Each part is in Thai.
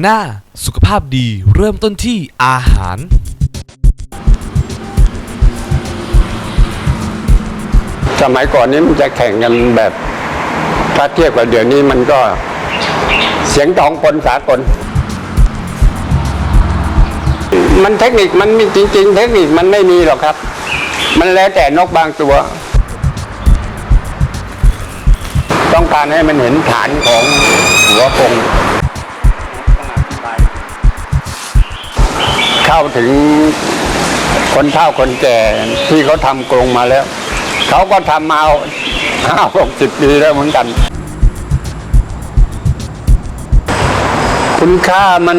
บานาน่าสุขภาพดีเริ่มต้นที่อาหาร สมัยก่อนนี้มันจะแข่งกันแบบถ้าเทียบกับเดี๋ยวนี้มันก็เสียงทองปนสากลมันเทคนิคมันมีจริง ๆ เทคนิคมันไม่มีหรอกครับ มันแล้วแต่นกบางตัว ต้องการให้มันเห็นฐานของหัวกง เข้าถึงคนเฒ่าคนแก่ที่เขาทำกรงมาแล้ว เขาก็ทำมาห้าหกสิบปีแล้วเหมือนกัน คุณค่ามัน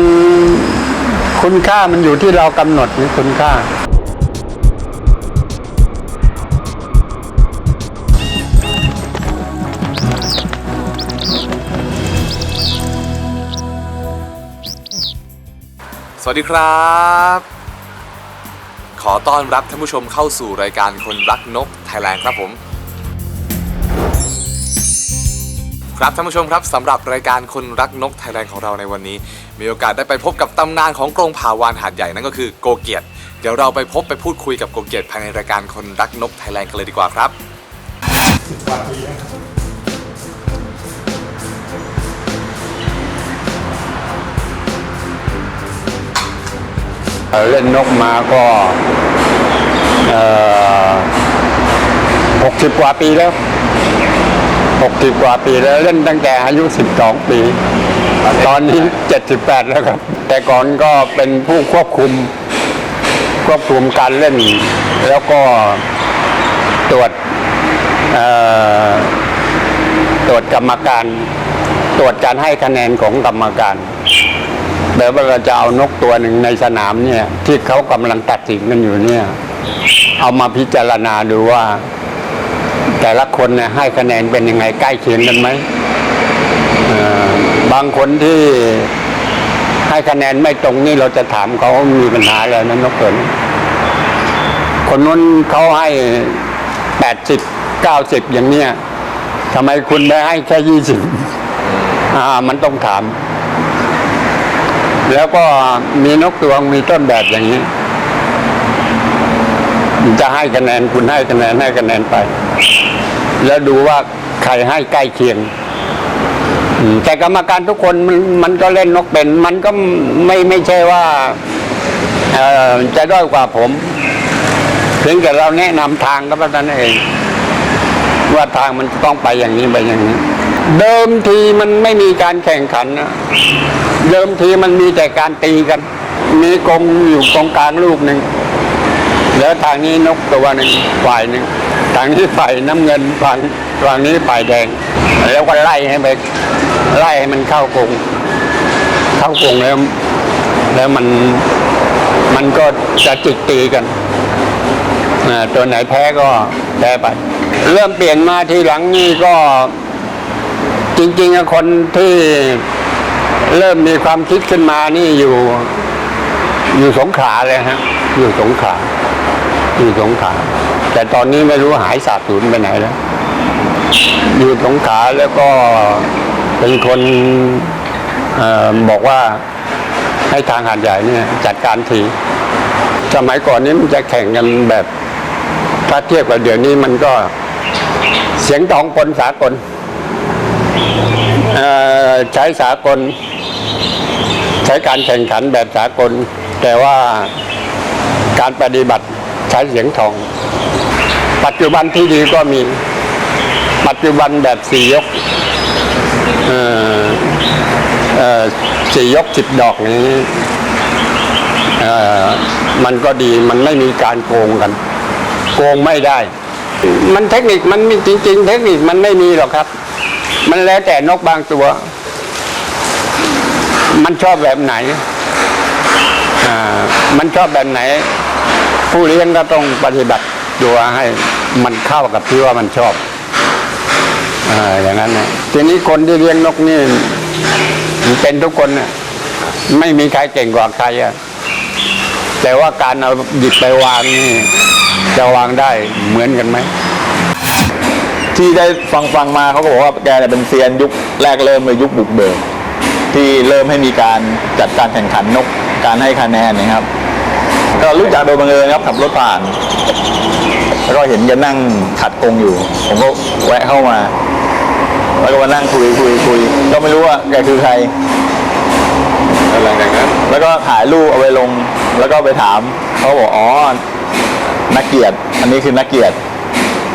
คุณค่ามันอยู่ที่เรากำหนดนี่คุณค่า วัสดีครับ ขอต้อนรับท่านผู้ชมเข้าสู่รายการคนรักนกไทยแลนด์ครับผม ครับท่านผู้ชมครับสำหรับรายการคนรักนกไทยแลนด์ของเราในวันนี้ มีโอกาสได้ไปพบกับตำนานของกรงผาวานหาดใหญ่นั่นก็คือโกเกียรติเดี๋ยวเราไปพบไปพูดคุยกับโกเกียรติภายในรายการคนรักนกไทยแลนด์กันเลยดีกว่าครับ เล่นนกมาก็หกสิบกว่าปีแล้วหกสิบกว่าปีแล้วเล่นตั้งแต่อายุสิบสองปี ตอนนี้เจ็ดสิบแปดแล้วครับ แต่ก่อนก็เป็นผู้ควบคุม ควบคุมการเล่น แล้วก็ตรวจตรวจกรรมการ ตรวจการให้คะแนนของกรรมการ แบบว่าเราจะเอานกตัวหนึ่งในสนามเนี่ย ที่เขากำลังตัดสินกันอยู่เนี่ย เอามาพิจารณาดูว่า แต่ละคนเนี่ยให้คะแนนเป็นยังไงใกล้เคียงกันไหมบางคนที่ให้คะแนนไม่ตรงนี่เราจะถามเขามีปัญหาอะไรนะนกเกินคนนู้นเขาให้แปดสิบเก้าสิบอย่างเนี้ยทำไมคุณได้ให้แค่ยี่สิบอ่า มันต้องถาม แล้วก็มีนกตัวงมีต้นแบบอย่างนี้จะให้คะแนนคุณให้คะแนนให้คะแนนไป แล้วดูว่าใครให้ใกล้เคียงแต่กรรมการทุกคนมันมันก็เล่นนกเป็น มันก็ไม่ไม่ใช่ว่าจะด้อยกว่าผมเพียงแต่เราแนะนำทางก็เท่านั้นเอง ว่าทางมันต้องไปอย่างนี้ไปอย่างนี้ เดิมทีมันไม่มีการแข่งขันนะเดิมทีมันมีแต่การตีกัน มีกรงอยู่ตรงกลางลูกหนึ่งแล้วทางนี้นกตัวหนึ่งฝ่ายหนึ่งทางนี้ฝ่ายน้ำเงินฝั่งฝั่งนี้ฝ่ายแดง แล้วก็ไล่ให้ไปไล่ให้มันเข้ากรงเข้ากรงแล้ว แล้วมันมันก็จะจิกตีกันตัวไหนแพ้ก็แพ้ไป เริ่มเปลี่ยนมาทีหลังนี่ก็ จริงๆคนที่เริ่มมีความคิดขึ้นมานี่อยู่ อยู่สงขาเลยฮะ อยู่สงขาอยู่สงขาแต่ตอนนี้ไม่รู้หายสาบสูญไปไหนแล้ว อยู่สงขาแล้วก็เป็นคนออบอกว่าให้ทางหาดใหญ่เนี่ยจัดการทีสมัยก่อนนี้มันจะแข่งกันแบบถ้าเทียบกับเดี๋ยวนี้มันก็เสียงทองปนสากล ใช้สากล ใช้การแข่งขันแบบสากล แต่ว่าการปฏิบัติใช้เสียงทอง ปัจจุบันที่ดีก็มี ปัจจุบันแบบสี่ยกสี่ยกสิบดอกนี้มันก็ดีมันไม่มีการโกงกัน โกงไม่ได้ มันเทคนิคมันมีจริง ๆ เทคนิคมันไม่มีหรอกครับ มันแล้วแต่นกบางตัว มันชอบแบบไหนอ่ามันชอบแบบไหน ผู้เลี้ยงก็ต้องปฏิบัติตัวให้มันเข้ากับที่ว่ามันชอบอ่าอย่างนั้นนะทีนี้คนที่เลี้ยงนกนี่เป็นทุกคนน่ะไม่มีใครเก่งกว่าใครอะแต่ว่าการเอาหยิบไปวางนี่จะวางได้เหมือนกันไหม ที่ได้ฟังฟังมาเขาก็บอกว่าแกเนี่ยเป็นเซียนยุคแรกเริ่มเลยยุคบุกเบิกที่เริ่มให้มีการจัดการแข่งขันนกการให้คะแนนนะครับ ก็รู้จักโดยบังเอิญครับขับรถผ่าน แล้วก็เห็นแกนั่งขัดกรงอยู่ ผมก็แวะเข้ามา แล้วก็มานั่งคุยคุยคุยก็ไม่รู้ว่าแกคือใครแล้วหลังจากนั้นแล้วก็ถ่ายรูปเอาไปลง แล้วก็ไปถามเขาบอกอ๋อนักเกียรติ อันนี้คือนักเกียรติ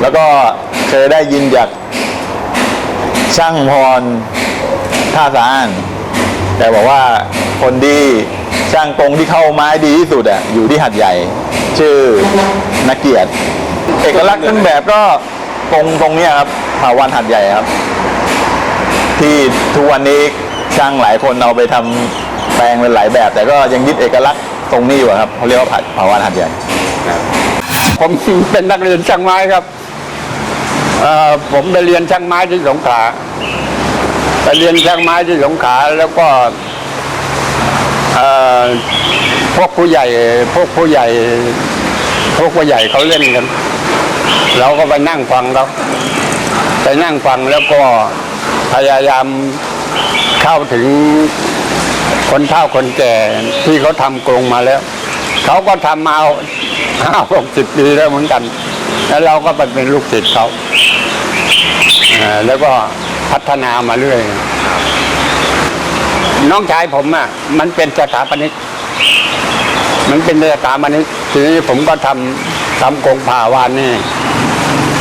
แล้วก็ เคยได้ยินจากช่างพรท่าสานแต่บอกว่าคนดีช่างตรงที่เข้าไม้ดีที่สุดอะอยู่ที่หัดใหญ่ ชื่อนักเกียรติเอกลักษณ์ต้นแบบก็ตรงตรงเนี้ยครับภาวันหัดใหญ่ครับ ที่ทุกวันนี้ช่างหลายคนเอาไปทำแปลงเป็นหลายแบบ แต่ก็ยังยึดเอกลักษณ์ตรงนี้อยู่ครับเขาเรียกว่าผัดภาวันหัดใหญ่ผมเป็นนักเรียนช่างไม้ครับ ผมไปเรียนช่างไม้ที่สงขลาไปเรียนช่างไม้ที่สงขลาแล้วก็พวกผู้ใหญ่ พวกผู้ใหญ่ พวกผู้ใหญ่เขาเล่นกัน เราก็ไปนั่งฟังเขาไปนั่งฟังแล้วก็พยายามเข้าถึงคนเฒ่าคนแก่ที่เขาทำกรงมาแล้ว เขาก็ทำมาห้าหกสิบปีแล้วเหมือนกัน แล้วเราก็ไปเป็นลูกศิษย์เขา แล้วก็พัฒนามาเรื่อย น้องชายผมอะ มันเป็นสถาปนิก มันเป็นสถาปนิกทีนี้ผมก็ทำทำกรงผ่าวานนี่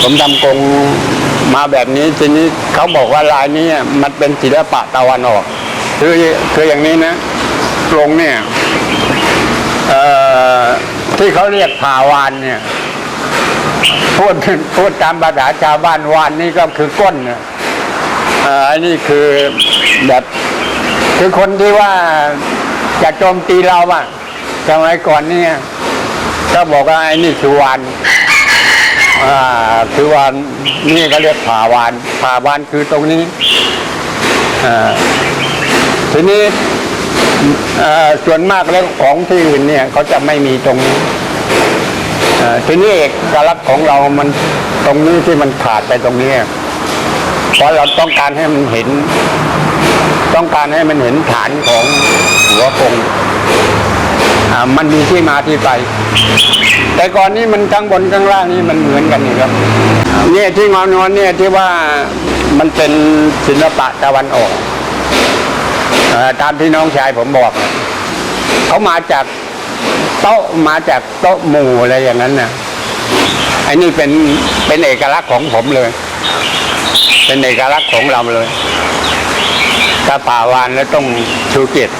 ผมทำกรงมาแบบนี้ทีนี้เขาบอกว่าลายนี้มันเป็นศิลปะตะวันออก คือคืออย่างนี้นะกรงเนี่ยเอ่อที่เขาเรียกผ่าวานเนี่ย พูดพูดตามภาษาชาวบ้านวานนี่ก็คือก้นอันนี้คือแบบคือคนที่ว่าจะโจมตีเราอะสมัยก่อนเนี่ยก็บอกว่าไอ้นี่คือวานอ่าคือวานนี่ก็เรียกผ่าวานผ่าวานคือตรงนี้อ่าทีนี้อ่อส่วนมากแล้วของที่อื่นเนี่ยเขาจะไม่มีตรงนี้ ทีนี้เอกลักษณ์ของเรามันตรงนี้ที่มันขาดไปตรงนี้เพราะเราต้องการให้มันเห็น ต้องการให้มันเห็นฐานของหัวกงมันมีที่มาที่ไป แต่ก่อนนี้มันข้างบนข้างล่างนี่มันเหมือนกันนี่ครับ เนี่ยที่งอนงอนเนี่ยที่ว่ามันเป็นศิลปะตะวันออกอตามที่น้องชายผมบอก เขามาจาก โต๊ะมาจากโต๊ะหมู่อะไรอย่างนั้นนะอ้นี่เป็นเป็นเอกลักษณ์ของผมเลย เป็นเอกลักษณ์ของเราเลยถ้าป่าวานแล้วต้องชูเกียรติ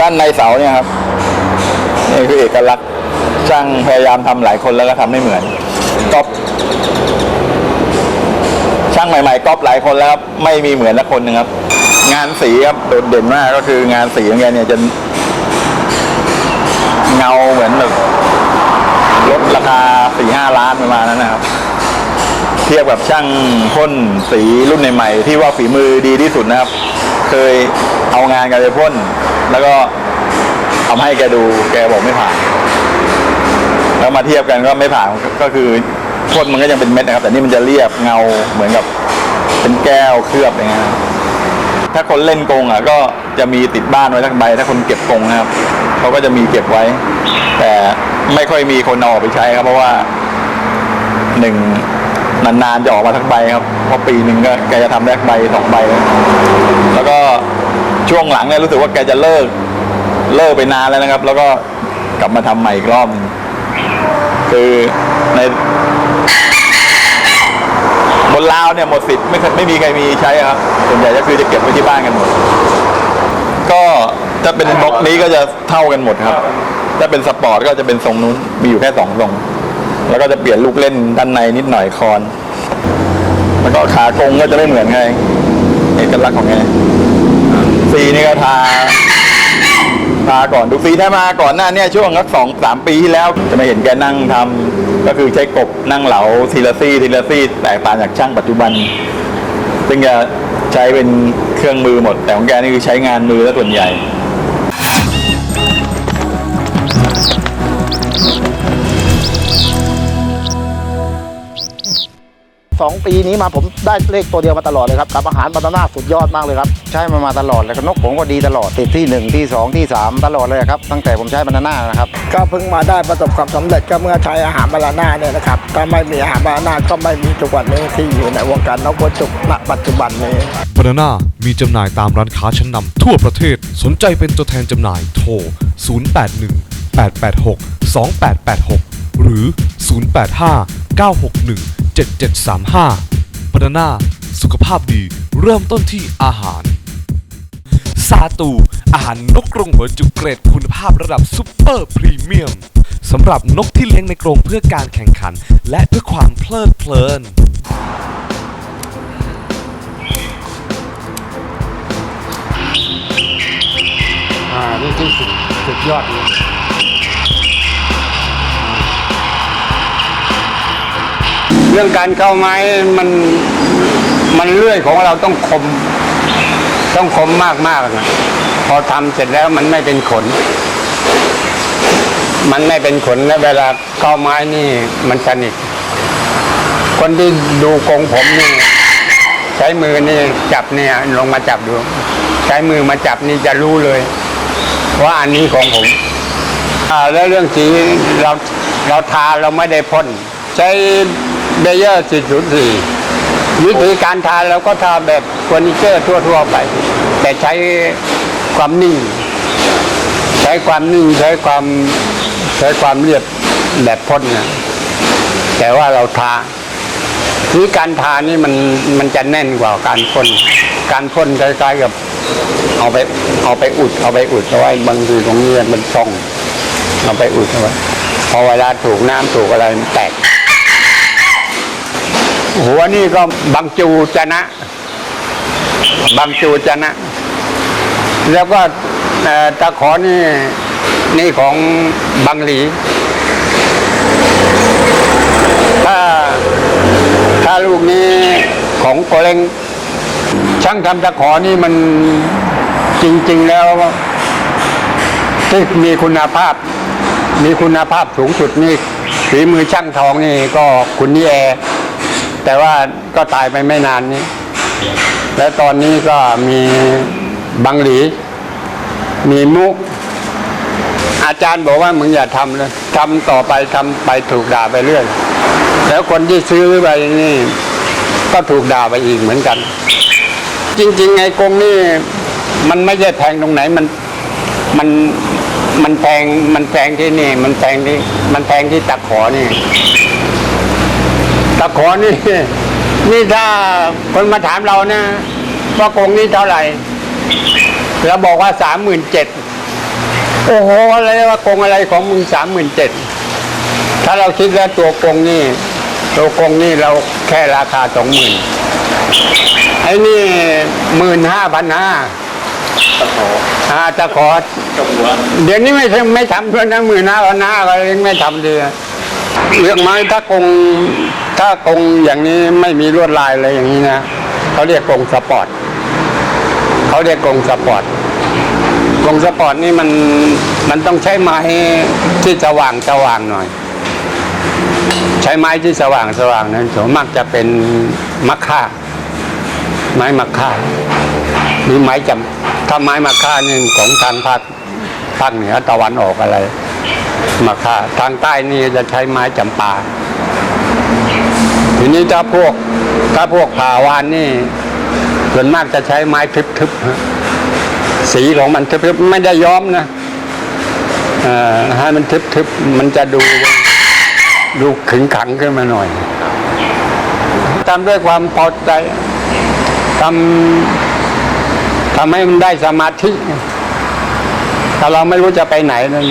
ด้านในเสาเนี่ยครับนี่คือเอกลักษณ์ช่างพยายามทำหลายคนแล้วก็ทำไม่เหมือนก๊อปช่างใหม่ๆก๊อปหลายคนแล้วครับไม่มีเหมือนละคนหนึ่งครับ งานสีครับโดดเด่นมากก็คืองานสีของแกเนี่ยจะ เงาเหมือนแบบลดราคาสี่ห้าล้านประมาณนั้นนะครับ เทียบกับช่างพ่นสีรุ่นใหม่ๆที่ว่าฝีมือดีที่สุดนะครับ เคยเอางานกันไปพ่น แล้วก็ทำให้แกดูแกบอกไม่ผ่าน แล้วมาเทียบกันก็ไม่ผ่านก็คือพ่นมันก็ยังเป็นเม็ดนะครับ แต่นี่มันจะเรียบเงาเหมือนกับเป็นแก้วเคลือบอย่างเงี้ยถ้าคนเล่นกงอะก็จะมีติดบ้านไว้ทั้งใบ ถ้าคนเก็บกงนะครับ เขาก็จะมีเก็บไว้ แต่ไม่ค่อยมีคนเอาออกไปใช้ครับ เพราะว่าหนึ่งนานๆจะออกมาทั้งใบครับเพราะปีหนึ่งก็แกจะทำได้ใบสองใบแล้วแล้วก็ช่วงหลังเนี่ยรู้สึกว่าแกจะเลิก เลิกไปนานแล้วนะครับ แล้วก็กลับมาทำใหม่อีกรอบหนึ่งคือในบนลาวเนี่ยหมดสิทธิ์ไม่ไม่มีใครมีใช้ครับส่วนใหญ่ก็คือจะเก็บไว้ที่บ้านกันหมด ก็ ถ้าเป็นบล็อกนี้ก็จะเท่ากันหมดครับ ถ้าเป็นสปอร์ตก็จะเป็นทรงนู้นมีอยู่แค่สองทรง แล้วก็จะเปลี่ยนลูกเล่นด้านในนิดหน่อยคอน แล้วก็ขากงก็จะไม่เหมือนไงเอกลักษณ์ของแกสีนี่ก็ทาทาก่อนดูฟรีถ้ามาก่อนหน้าเนี่ยช่วงสักสองสามปีที่แล้วจะมาเห็นแกนั่งทำก็คือใช้กบนั่งเหลาทีละซี่ทีละซี่แตกต่างจากช่างปัจจุบันซึ่งจะใช้เป็นเครื่องมือหมด แต่ของแกนี่คือใช้งานมือแล้วส่วนใหญ่ 2 ปีนี้มาผมได้เลขตัวเดียวมาตลอดเลยครับกับอาหารบานาน่าสุดยอดมากเลยครับ ใช้มันมาตลอดเลยก็นกผมก็ดีตลอดติดที่ 1 ที่ 2 ที่ 3 ตลอดเลยครับ ตั้งแต่ผมใช้บานาน่านะครับ ก็เพิ่งมาได้ประสบความสำเร็จก็เมื่อใช้อาหารบานาน่าเนี่ยนะครับถ้าไม่มีอาหารบานาน่าก็ไม่มีทุกวันนี้ที่อยู่ในวงการนกวัวจุกณปัจจุบันนี้บานาน่ามีจำหน่ายตามร้านค้าชั้นนำทั่วประเทศสนใจเป็นตัวแทนจำหน่ายโทร 081 886 2886 หรือ 085 961 7735บานาน่าสุขภาพดีเริ่มต้นที่อาหาร ซาตู อาหารนกกรงหัวจุกเกรดคุณภาพระดับซุปเปอร์พรีเมียมสำหรับนกที่เลี้ยงในกรงเพื่อการแข่งขัน และเพื่อความเพลิดเพลินอ่านี่ที่สุดสุดยอดเลย เรื่องการเข้าไม้มันมันเลื่อยของเราต้องคม ต้องคมมากมากๆนะพอทำเสร็จแล้วมันไม่เป็นขน มันไม่เป็นขนแล้วเวลาเข้าไม้นี่มันสนิทคนที่ดูกงผมนี่ ใช้มือนี่จับเนี่ยลงมาจับดู ใช้มือมาจับนี่จะรู้เลย ว่าอันนี้ของผมอ่าแล้วเรื่องสีเราเราทาเราไม่ได้พ่นใช้ เบเยอร์404วิธีการทาเราก็ทาแบบเฟอร์นิเจอร์ทั่วๆไป แต่ใช้ความนิ่ง ใช้ความนิ่งใช้ความใช้ความเรียบแบบพ่นนะแต่ว่าเราทาวิธีการทานี่มันมันจะแน่นกว่าการพ่นการพ่นคล้ายๆกับเอาไปเอาไปอุด เอาไปอุดเอาไว้บางทีตรงนี้มันช่องเอาไปอุดเอาไว้พอเวลาถูกน้ำถูกอะไรมันแตก หัวนี่ก็บางจูจนะบางจูจนะ แล้วก็ตะขอนี่นี่ของบางหลี ถ้าถ้าลูกนี้ของโกเลงช่างทำตะขอนี่มันจริง ๆ แล้วที่มีคุณภาพ มีคุณภาพสูงสุดนี่ฝีมือช่างทองนี่ก็คุณนี่แอ แต่ว่าก็ตายไปไม่นานนี้ และตอนนี้ก็มีบังหลี มีมุก อาจารย์บอกว่ามึงอย่าทำเลยทำต่อไปทำไปถูกด่าไปเรื่อย แล้วคนที่ซื้อไปนี่ ก็ถูกด่าไปอีกเหมือนกัน จริง ๆไงกรงนี่ มันไม่ใช่แพงตรงไหนมันมันมันแพงมันแพงที่นี่ มันแพงที่ มันแพงที่ตะขอนี่ ตะขอนี่นี่ถ้าคนมาถามเรานะว่ากรงนี้เท่าไหร่เราบอกว่าสามหมื่นเจ็ดโอ้โหอะไรว่ากรงอะไรของมึงสามหมื่นเจ็ดถ้าเราคิดแล้วตัวกรงนี่ตัวกรงนี่เราแค่ราคาสองหมื่นไอ้นี่หมื่นห้าพันห้าอาจะขอเดี๋ยวนี้ไม่ทำไม่ทำด้วยนะหมื่นห้าพันห้าก็ยังไม่ทำเลย เลือกไม้ถ้ากงถ้ากงอย่างนี้ไม่มีลวดลายอะไรอย่างนี้นะเขาเรียกกงสปอร์ตเขาเรียกกงสปอร์ตกงสปอร์ตนี่มันมันต้องใช้ไม้ที่สว่างสว่างหน่อย ใช้ไม้ที่สว่างสว่างนั้นส่วนมากจะเป็นมะค่าไม้มะค่าหรือไม้จำถ้าไม้มะค่านี่ของทางภาคภาคเหนือตะวันออกอะไร มะค่าทางใต้นี่จะใช้ไม้จำปา ทีนี้ถ้าพวกถ้าพวกผ่าวานนี่ส่วนมากจะใช้ไม้ทึบๆสีของมันทึบๆไม่ได้ย้อมนะอให้มันทึบๆมันจะดูดูขึงขังขึ้นมาหน่อยทำด้วยความพอใจทำทำให้มันได้สมาธิถ้าเราไม่รู้จะไปไหนนั่น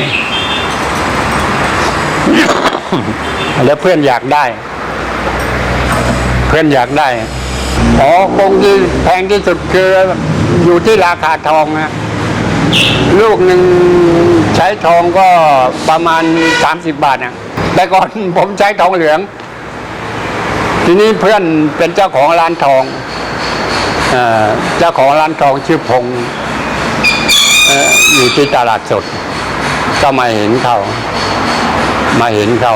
แล้วเพื่อนอยากได้ เพื่อนอยากได้อ๋อคงที่แพงที่สุดคืออยู่ที่ราคาทองนะลูกหนึ่งใช้ทองก็ประมาณ 30 บาทนะแต่ก่อนผมใช้ทองเหลือง ทีนี้เพื่อนเป็นเจ้าของร้านทองเจ้าของร้านทองชื่อพงษ์เอ่ออยู่ที่ตลาดสด ก็มาเห็นเขา มาเห็นเขา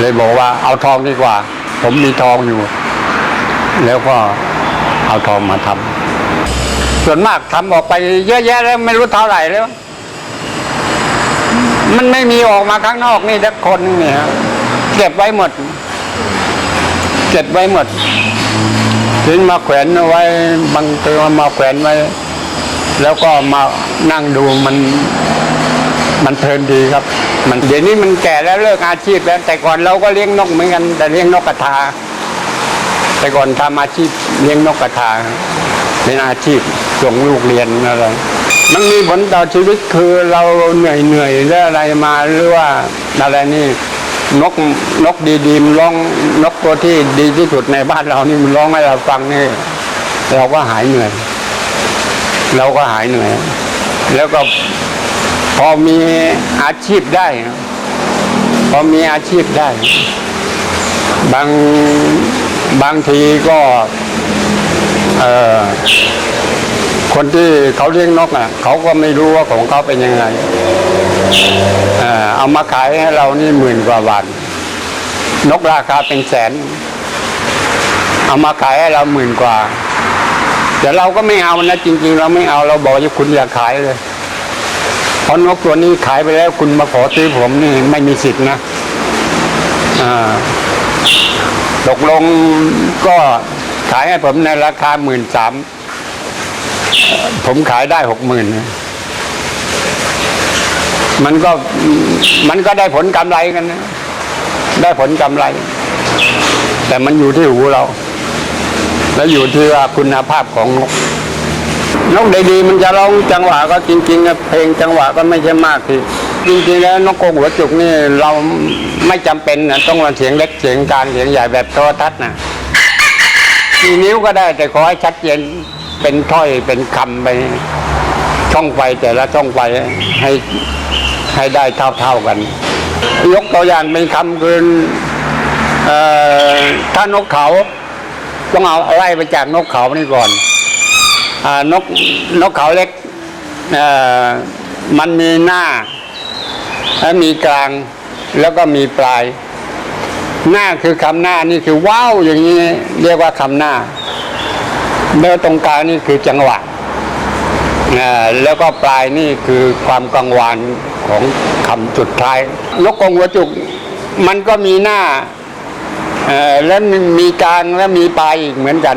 เลยบอกว่าเอาทองดีกว่า ผมมีทองอยู่ แล้วก็เอาทองมาทำส่วนมากทำออกไปเยอะแยะแล้วไม่รู้เท่าไหร่แล้ว มันไม่มีออกมาข้างนอกนี่สักคนนึงเนี่ยเก็บไว้หมด เก็บไว้หมดทิ้งมาแขวนไว้บางตัวมาแขวนไว้ แล้วก็มานั่งดูมัน มันเพลินดีครับ มันเดี๋ยวนี้มันแก่แล้วเลิกอาชีพแล้วแต่ก่อนเราก็เลี้ยงนกเหมือนกันแต่เลี้ยงนกกระทา แต่ก่อนทำอาชีพเลี้ยงนกกระทาเป็นอาชีพส่งลูกเรียนอะไรมันมีผลต่อชีวิตคือเราเหนื่อยเหนื่อยหรืออะไรมาหรือว่าอะไรนี่นกนกดีๆมันร้องนกตัวที่ดีที่สุดในบ้านเรานี่มันร้องให้เราฟังนี่เราก็หายเหนื่อย เราก็หายเหนื่อย แล้วก็ อมีอาชีพได้ พอมีอาชีพได้ บางบางทีก็เอ่อคนที่เขาเลี้ยงนกอะ เขาก็ไม่รู้ว่าของเขาเป็นยังไงเอ่อเอามาขายให้เรานี่หมื่นกว่าบาทนกราคาเป็นแสน เอามาขายให้เราหมื่นกว่า แต่เราก็ไม่เอานะจริง ๆ เราไม่เอาเราบอกว่าคุณอย่าขายเลย ราะนกตัวนี้ขายไปแล้วคุณมาขอซื้อผมนี่ไม่มีสิทธินะอ่าตกลงก็ขายให้ผมในราคาหมื่นสามผมขายได้หกหมื่นมันก็มันก็ได้ผลกำไรกันนะได้ผลกำไร แต่มันอยู่ที่หูเรา แล้วอยู่ที่ว่าคุณภาพของนก นกดีๆมันจะร้องจังหวะก็จริงๆเพลงจังหวะก็ไม่ใช่มากทีจริงๆแล้วนกกรงหัวจุกนี่เราไม่จำเป็นนะต้องมาเสียงเล็กเสียงกลางเสียงใหญ่แบบโทรทัศน์นะกี่นิ้วก็ได้แต่ขอให้ชัดเจนเป็นถ้อยเป็นคำไป ช่องไฟแต่ละช่องไฟให้ให้ได้เท่าๆกัน ยกตัวอย่างเป็นคำคืออถ้านกเขา ต้องเอาไล่ไปจากนกเขานี่ก่อน นกนกเขาเล็กมันมีหน้า และมีกลางแล้วก็มีปลาย หน้าคือคำหน้านี่คือว้าวอย่างนี้เรียกว่าคำหน้า แล้วตรงกลางนี่คือจังหวะแล้วก็ปลายนี่คือความกังวานของคำสุดท้ายนกกงหัวจุกมันก็มีหน้าแล้วมีกลางและมีปลายอีกเหมือนกัน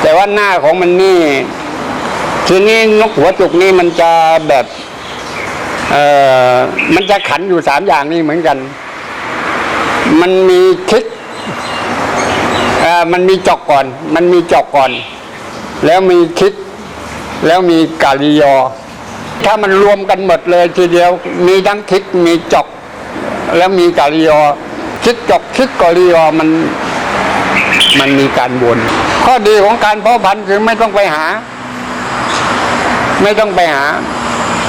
แต่ว่าหน้าของมันนี่ทีนี้นกหัวจุกนี่มันจะแบบเอ่อมันจะขันอยู่สามอย่างนี่เหมือนกัน มันมีคิกเออมันมีจอกก่อน มันมีจอกก่อน แล้วมีคิกแล้วมีกาลิยอ ถ้ามันรวมกันหมดเลยทีเดียว มีทั้งคิกมีจอก แล้วมีกาลิยอ คิกจอกคิกกาลิยอมัน มันมีการวน ข้อดีของการเพาะพันธุ์คือไม่ต้องไปหา ไม่ต้องไปหา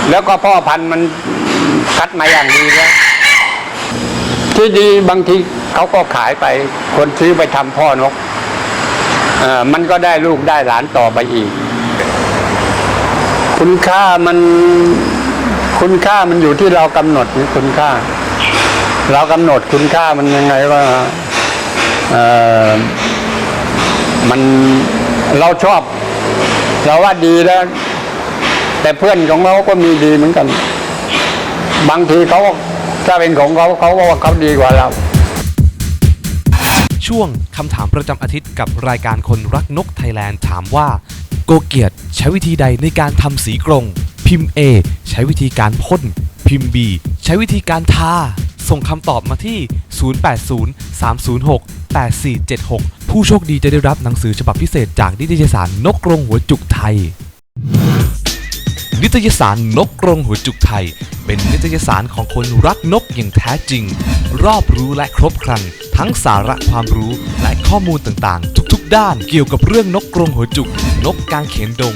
แล้วก็พ่อพันธุ์มันคัดมาอย่างดีแล้วที่ดีบางทีเขาก็ขายไป คนซื้อไปทำพ่อนกเอ่อมันก็ได้ลูกได้หลานต่อไปอีก คุณค่ามันคุณค่ามันอยู่ที่เรากำหนดคุณค่า เรากำหนดคุณค่ามันยังไงว่าเอ มันเราชอบ เราว่าดีแล้ว แต่เพื่อนของเราก็มีดีเหมือนกัน บางทีเขาถ้าเป็นของเขาเขาก็ว่าเขาดีกว่าเรา ช่วงคำถามประจำอาทิตย์กับรายการคนรักนกไทยแลนด์ถามว่า โกเกียรติใช้วิธีใดในการทำสีกรง พิมพ์ A ใช้วิธีการพ่น พิมพ์ B ใช้วิธีการทา ส่งคำตอบมาที่ 0803068476 ผู้โชคดีจะได้รับหนังสือฉบับพิเศษจากนิตยสารนกกรงหัวจุกไทย นิตยสารนกกรงหัวจุกไทย เป็นนิตยสารของคนรักนกอย่างแท้จริง รอบรู้และครบครัน ทั้งสาระความรู้และข้อมูลต่างๆ ทุกๆ ด้านเกี่ยวกับเรื่องนกกรงหัวจุก นกกางเขนดง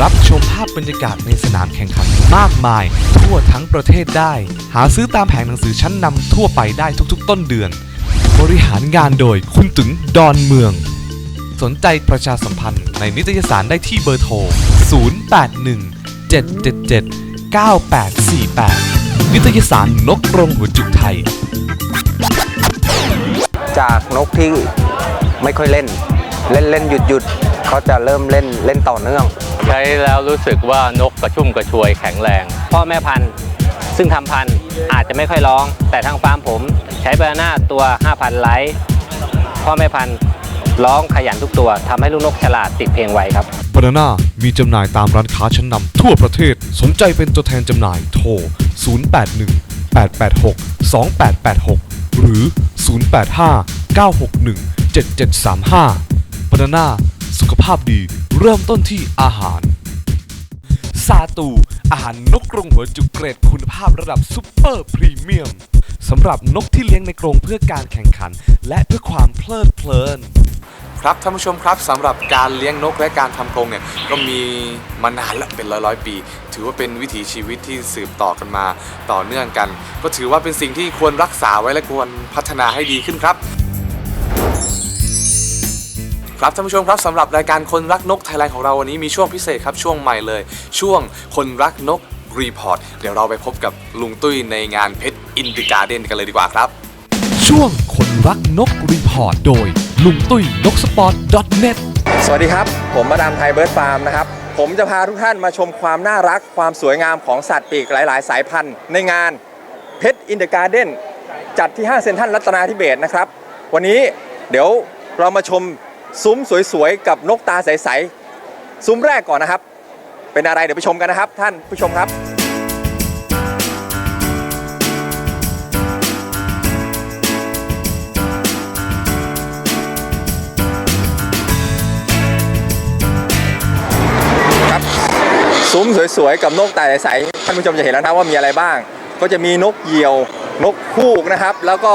รับชมภาพบรรยากาศในสนามแข่งขันมากมาย ทั่วทั้งประเทศได้ หาซื้อตามแผงหนังสือชั้นนำทั่วไปได้ทุกๆ ต้นเดือน บริหารงานโดยคุณตึงดอนเมือง สนใจประชาสัมพันธ์ในนิตยสารได้ที่เบอร์โทร 081 777 9848 นิตยสารนกกรงหัวจุกไทย จากนกที่ไม่ค่อยเล่น เล่นเล่นหยุดหยุดเขาจะเริ่มเล่นเล่นต่อเนื่อง ใช้แล้วรู้สึกว่านกกระชุ่มกระชวยแข็งแรง พ่อแม่พันธุ์ซึ่งทำพันธุ์อาจจะไม่ค่อยร้อง แต่ทางฟาร์มผมใช้บานาน่าตัว 5,000 ไลท์พ่อแม่พันธุ์ร้องขยันทุกตัวทำให้ลูกนกฉลาดติดเพลงไวครับบานาน่ามีจำหน่ายตามร้านค้าชั้นนำทั่วประเทศสนใจเป็นตัวแทนจำหน่ายโทร 081 886 2886 หรือ 085 961 7735บานาน่า สุขภาพดี เริ่มต้นที่อาหารซาตู อาหารนกกรงหัวจุกเกรดคุณภาพระดับซุปเปอร์พรีเมียมสำหรับนกที่เลี้ยงในกรงเพื่อการแข่งขัน และเพื่อความเพลิดเพลิน ครับท่านผู้ชมครับสำหรับการเลี้ยงนกและการทำกรงเนี่ยก็มีมานานและเป็นร้อยร้อยปี ถือว่าเป็นวิถีชีวิตที่สืบต่อกันมาต่อเนื่องกัน ก็ถือว่าเป็นสิ่งที่ควรรักษาไว้และควรพัฒนาให้ดีขึ้นครับ ครับท่านผู้ชมครับสำหรับรายการคนรักนกไทยแลนด์ของเราวันนี้มีช่วงพิเศษครับช่วงใหม่เลย ช่วงคนรักนกรีพอร์ตเดี๋ยวเราไปพบกับลุงตุ้ยในงานเพชรอินดิการ์เดนกันเลยดีกว่าครับ ช่วงคนรักนกรีพอร์ตโดย ลุงตุ้ยนกสปอร์ต .net สวัสดีครับ ผมมาดามไทยเบิร์ดฟาร์มนะครับ ผมจะพาทุกท่านมาชมความน่ารักความสวยงามของสัตว์ปีกหลาย ๆ สายพันธุ์ ในงานเพชรอินเดอะการ์เด้นจัดที่ห้างเซ็นทรัลรัตนาธิเบศรนะครับ วันนี้เดี๋ยวเรามาชม ซุ้มสวยๆ กับนกตาใสๆ ซุ้มแรกก่อนนะครับ เป็นอะไรเดี๋ยวไปชมกันนะครับ ท่านผู้ชมครับ ครับ ซุ้มสวยๆ กับนกตาใสๆ ท่านผู้ชมจะเห็นแล้วนะว่ามีอะไรบ้าง ก็จะมีนกเหยี่ยวนกคูกนะครับ แล้วก็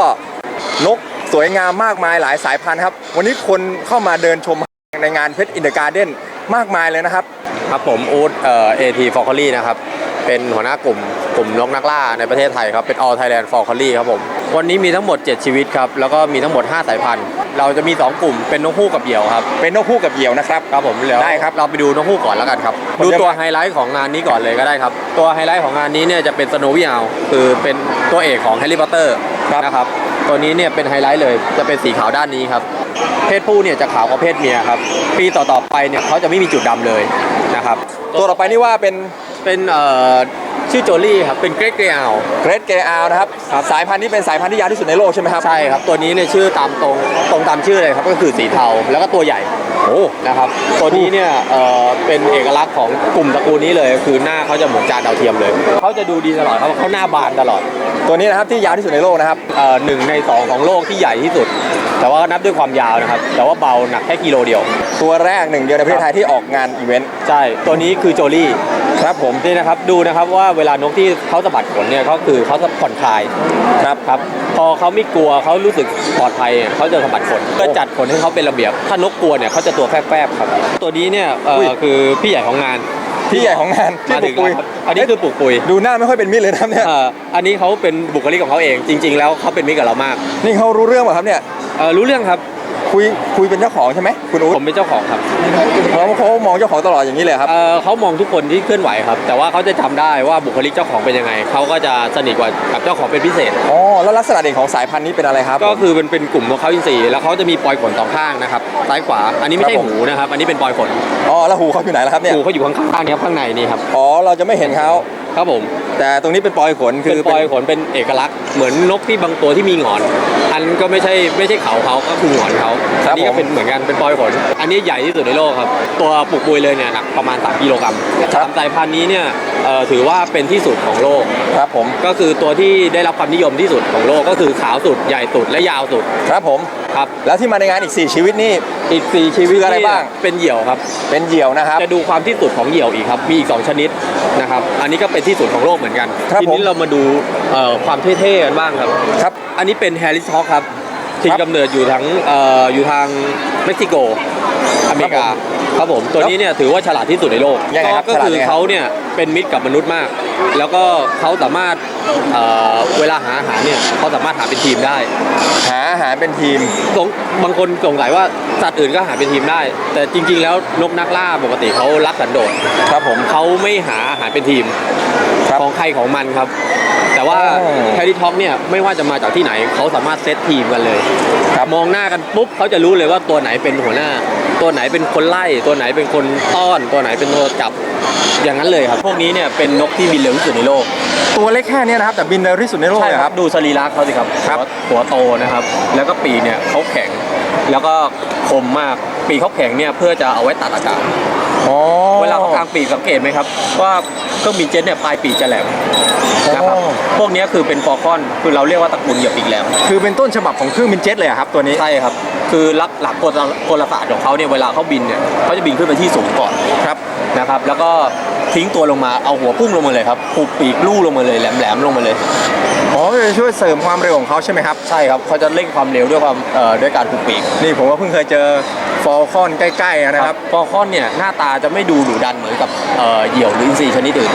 นก สวยงามมากมายหลายสายพันธุ์ครับ วันนี้คนเข้ามาเดินชมในงานเพชรอินเดอะการ์เด้นมากมายเลยนะครับ ครับผมอูดเอ่อเอทีฟอร์คอรี่นะครับ เป็นหัวหน้ากลุ่มกลุ่มนกนักล่าในประเทศไทยครับ เป็น All Thailand for c o l l i ครับผม วันนี้มีทั้งหมด 7 ชีวิตครับ แล้วก็มีทั้งหมด 5 สายพันธุ์ เราจะมี 2 กลุ่มเป็นนกฮูกกับเหยี่ยวครับ เป็นนกคู่กับเหยี่ยวนะครับ ครับผมเดี๋ยวได้ครับ เราไปดูนกฮูกก่อนแล้วกันครับ ผมดูจะ ตัวไฮไลท์ของงานนี้ก่อนเลยก็ได้ครับ ตัวไฮไลท์ของงานนี้เนี่ยจะเป็นสโนว์วิอาคือเป็นตัวเอกของแฮร์รี่พอตเตอร์นะครับ ตัวนี้เนี่ยเป็นไฮไลท์เลย จะเป็นสีขาวด้านนี้ครับ เพศผู้เนี่ยจะขาวกว่าเพศเมียครับ ปีต่อๆไปเนี่ยเขาจะไม่มีจุดดำเลยนะครับ ตัวต่อไปนี่ว่าเป็น เป็นเอ่อชื่อโจลี่ครับ เป็นเกรกเกราวเกรดเกอานะครับ สายพันธุ์นี้เป็นสายพันธุ์ที่ยาวที่สุดในโลกใช่ไหมครับ ใช่ครับ ตัวนี้เนี่ยชื่อตามตรงตรงตามชื่อเลยครับ ก็คือสีเทา แล้วก็ตัวใหญ่ โอ้นะครับตัวนี้เนี่ยเอ่อเป็นเอกลักษณ์ของกลุ่มตระกูลนี้เลย คือหน้าเขาจะเหมือนจานดาวเทียมเลยเขาจะดูดีตลอดเขาเขาหน้าบานตลอด ตัวนี้นะครับที่ยาวที่สุดในโลกนะครับเอ่อหนึ่งในสองของโลกที่ใหญ่ที่สุด แต่ว่านับด้วยความยาวนะครับ แต่ว่าเบาหนักแค่กิโลเดียว ตัวแรกหนึ่งเดียวในประเทศไทยที่ออกงานอีเวนต์ใช่ ตัวนี้คือโจลี่ครับผมนี่นะครับดูนะครับว่าเวลานกที่เขาสะบัดขนเนี่ยเขาคือเขาจะผ่อนคลายครับครับพอเขาไม่กลัวเขารู้สึกปลอดภัยเขาจะสะบัดขนก็จัดขนให้เขาเป็นระเบียบ ถ้านกกลัวเนี่ยเขาจะตัวแฟบๆครับ ตัวนี้เนี่ยเอ่ออยคือพี่ใหญ่ของงานพี่ใหญ่ของงานที่มาปถึกงปุยแล้วครับอันนี้คือปลูกปุยดูหน้าไม่ค่อยเป็นมิตรเลยนะครับเนี่ยเอ่ออันนี้เขาเป็นบุคลิกของเขาเองจริง ๆ แล้วเขาเป็นมิตรกับเรามากนี่เขารู้เรื่องป่ะครับเนี่ย เอ่อรู้เรื่องครับ คุยคุยเป็นเจ้าของใช่ไหมคุณอุ๊ดผมเป็นเจ้าของครับเขาเขามองเจ้าของตลอดอย่างนี้เลยครับเอ่อเขามองทุกคนที่เคลื่อนไหวครับ แต่ว่าเขาจะจำได้ว่าบุคลิกเจ้าของเป็นยังไงเขาก็จะสนิทกว่ากับเจ้าของเป็นพิเศษอ๋อแล้วลักษณะเด่นของสายพันธุ์นี้เป็นอะไรครับ ก็คือเป็นเป็นกลุ่มนกเขาอินทรีแล้วเขาจะมีปลอยขนสองข้างนะครับซ้ายขวา อันนี้ไม่ใช่ครับผมหูนะครับ อันนี้เป็นปลอยขนอ๋อแล้วหูเขาอยู่ไหนล่ะครับเนี่ยหูเขาอยู่ข้างๆนี้ครับข้างในนี่ครับอ๋อเราจะไม่เห็นเขา ครับผมแต่ตรงนี้เป็นปลอยขนคืคืออปลอยเป็นขนเป็นเอกลักษณ์เหมือนนกที่บางตัวที่มีหงอน อันก็ไม่ใช่ไม่ใช่เขาเขาก็คือหงอนเขาอันนี้ก็เป็นเหมือนกันเป็นปลอยขน อันนี้ใหญ่ที่สุดในโลกครับ ตัวปลูกปุยเลยเนี่ยหนักประมาณ3กิโลกรัมสามสายพันธุ์นี้เนี่ยเอ่อถือว่าเป็นที่สุดของโลก ครับผมก็คือตัวที่ได้รับความนิยมที่สุดของโลกก็คือขาวสุดใหญ่สุดและยาวสุดครับผม ครับ แล้วที่มาในงานอีก 4 ชีวิตนี่ อีกสี่ชีวิตคืออะไรบ้าง เป็นเหยี่ยวครับ เป็นเหยี่ยวนะครับ จะดูความที่สุดของเหยี่ยวอีกครับ มีอีก 2 ชนิด นะครับ อันนี้ก็เป็นที่สุดของโลกเหมือนกัน ครับทีผมนี้เรามาดูเอ่อความเท่ๆกันบ้างครับ ครับ อันนี้เป็นแฮร์ริสฮอคครับถิ่นครับกำเนิดอยู่ทั้งเอ่ออยู่ทางเม็กซิโก อเมริกา ครับผม ตัวนี้เนี่ยถือว่าฉลาดที่สุดในโลกยังไงครับก็ฉลาดคือยังไง เขาเนี่ยเป็นมิตรกับมนุษย์มาก แล้วก็เขาสามารถเอ่อเวลาหาอาหารเนี่ยเขาสามารถหาเป็นทีมได้หาอาหารเป็นทีม สงบางคนสงสัยว่าสัตว์อื่นก็หาเป็นทีมได้ แต่จริง ๆ แล้วนกนักล่าปกติเขารักสันโดษครับผม เขาไม่หาอาหารเป็นทีมครับของใครของมันครับ แต่ว่าอ๋อ แคริท็อกเนี่ยไม่ว่าจะมาจากที่ไหนเขาสามารถเซตทีมกันเลยครับมองหน้ากันปุ๊บเขาจะรู้เลยว่าตัวไหนเป็นหัวหน้า ตัวไหนเป็นคนไล่ ตัวไหนเป็นคนต้อน ตัวไหนเป็นตัวจับอย่างนั้นเลยครับ พวกนี้เนี่ยเป็นนกที่บินเร็วที่สุดในโลกตัวเล็กแค่เนี้ยนะครับแต่บินเร็วที่สุดในโลกใช่เลยคครัรับ บดูสรีระเขาสิครับครับ หัวหัวโตนะครับ แล้วก็ปีกเนี่ยเขาแข็ง แล้วก็คมมากปีกเขาแข็งเนี่ยเพื่อจะเอาไว้ตัดอากาศอ๋อเวลาเขาทางปีกสังเกตไหมครับ ว่าเครื่องบินเจ็ตเนี่ยปลายปีกจะแหลมนะครับอ๋อพวกเนี้ยคือเป็นฟอร์คอนคือเราเรียกว่าตระกูลเหยียบปีกแหลม คือเป็นต้นฉบับของเครื่องบินเจ็ตเลยอะครับตัวนี้ ใช่ครับ คือลักหลักกลกลศาสตร์ของเขาเนี่ยเวลาเขาบินเนี่ยเขาจะบินขึ้นไปที่สูงก่อนครับนะครับ แล้วก็ ทิ้งตัวลงมาเอาหัวพุ่งลงมาเลยครับปุบปีกลู่ลงมาเลยแหลมๆลงมาเลยอ๋อจะช่วยเสริมความเร็วของเขาใช่ไหมครับ ใช่ครับเขาจะเร่งความเร็วด้วยความเอ่อด้วยการปุบปีก นี่ผมว่าเพิ่งเคยเจอฟอลคอนใกล้ๆนะครับฟอร์คอนเนี่ยหน้าตาจะไม่ดูดุดันเหมือนกับเอ่อเหยี่ยวหรืออินทรีชนิดอื่น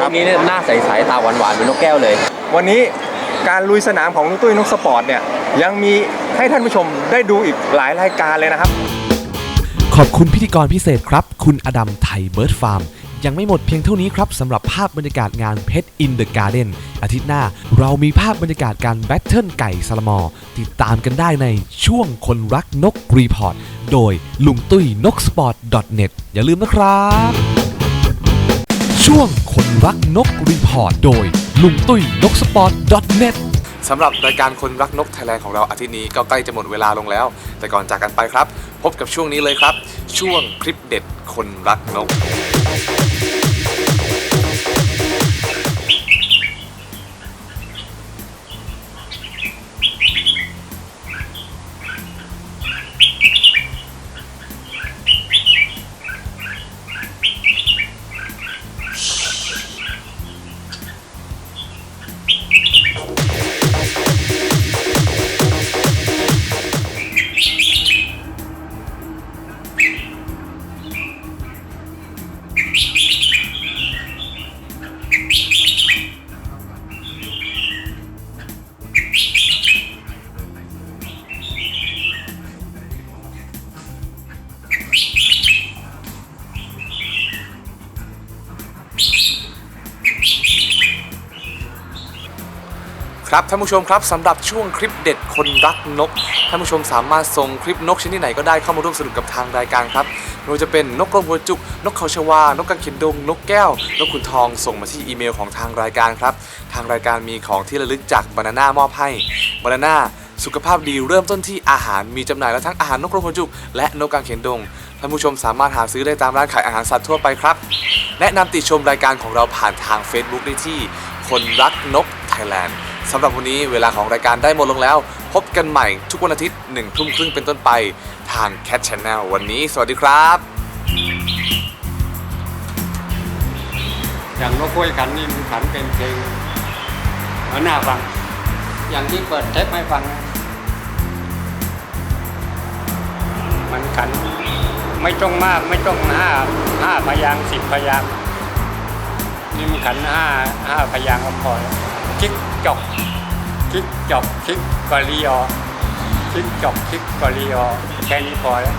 พวกนี้เนี่ยหน้าใสๆตาหวานๆเหมือนนกแก้วเลย วันนี้การลุยสนามของลุงตุ้ยนกสปอร์ตเนี่ยยังมีให้ท่านผู้ชมได้ดูอีกหลายรายการเลยนะครับ ขอบคุณพิธีกรพิเศษครับ คุณอดัมไทยเบิร์ดฟาร์ม ยังไม่หมดเพียงเท่านี้ครับสำหรับภาพบรรยากาศงานเพชรอินเดอะการ์เดนอาทิตย์หน้าเรามีภาพบรรยากาศการแบทเทิลไก่ซาลามอ ติดตามกันได้ในช่วงคนรักนกรีพอร์ต โดยลุงตุ้ยนกสปอร์ต .net อย่าลืมนะครับ ช่วงคนรักนกรีพอร์ต โดยลุงตุ้ยนกสปอร์ต .net สำหรับรายการคนรักนกไทยแลนด์ของเราอาทิตย์นี้ก็ใกล้จะหมดเวลาลงแล้ว แต่ก่อนจากกันไปครับ พบกับช่วงนี้เลยครับ ช่วงคลิปเด็ดคนรักนก ครับท่านผู้ชมครับสำหรับช่วงคลิปเด็ดคนรักนก ท่านผู้ชมสามารถส่งคลิปนกชนิดไหนก็ได้เข้ามาร่วมสนุกกับทางรายการครับไม่ว่าจะเป็นนกกรงหัวจุก นกเขาชวา นกกังเขนดง นกแก้ว นกขุนทองส่งมาที่อีเมลของทางรายการครับ ทางรายการมีของที่ระลึกจากบานาน่ามอบให้บานาน่าสุขภาพดีเริ่มต้นที่อาหารมีจำหน่ายแล้วทั้งอาหารนกกรงหัวจุก และนกกังเขนดงท่านผู้ชมสามารถหาซื้อได้ตามร้านขายอาหารสัตว์ทั่วไปครับ แนะนำติดชมรายการของเราผ่านทาง Facebook ได้ที่ คนรักนกไทยแลนด์ สำหรับวันนี้เวลาของรายการได้หมดลงแล้ว พบกันใหม่ทุกวันอาทิตย์หนึ่งทุ่มครึ่งเป็นต้นไป ทาง Cat Channel วันนี้ สวัสดีครับ อย่างนกกล้วยขันนี่มันขันเป็นเพลงเอาหน้าฟัง อย่างที่เปิดเทปให้ฟัง มันขันไม่ต้องมากไม่ต้องห้าห้าพยางสิบพยางนี่มันขันห้าห้าพยางก็พอแล้ว จอกคิกจอกคิกกอริยอคิกจอกคิกกอริยอแค่นี้พอแล้ว